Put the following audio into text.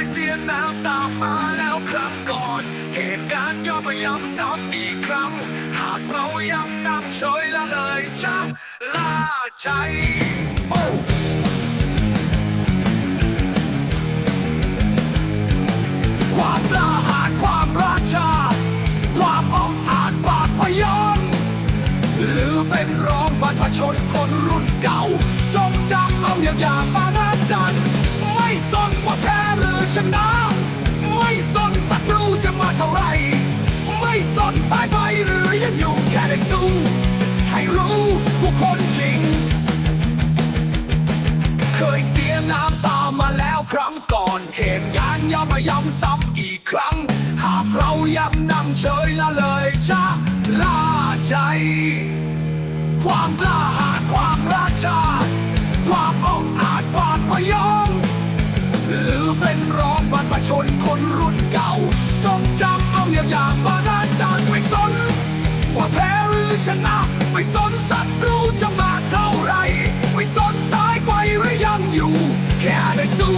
ยเสียน้ำตามมาแล้วครั้งก่อน เหตุการณ์ย่อมมาย้ำซ้ำอีกครั้ง หากเรายังนั่งเฉยละเลยจะล่าใจโอ้ความกล้าหาญความราชาความอองอาจปาดพยองหรือเป็นรองบรรพชนคนรุ่นเก่า จงจำเอาอย่างอย่างปานาจันทร์ไม่สนว่าแพ้ ชนะ ไม่สนศัตรูจะมาเท่าไร ไม่สนตายไปหรือยังอยู่แค่ได้สู้ให้รู้ผู้คนจริง เคยเสียน้ำตามาแล้วครั้งก่อนเหตุการณ์ย่อมมาย้ำซ้ำอีกครั้ง หากเรายังนั่งเฉยละเลยจะล่าใจ ความกล้าหาญความราชา ชนะ ไม่สนศัตรูจะมาเท่าไร ไม่สนตายไปหรือยังอยู่ แค่ได้สู้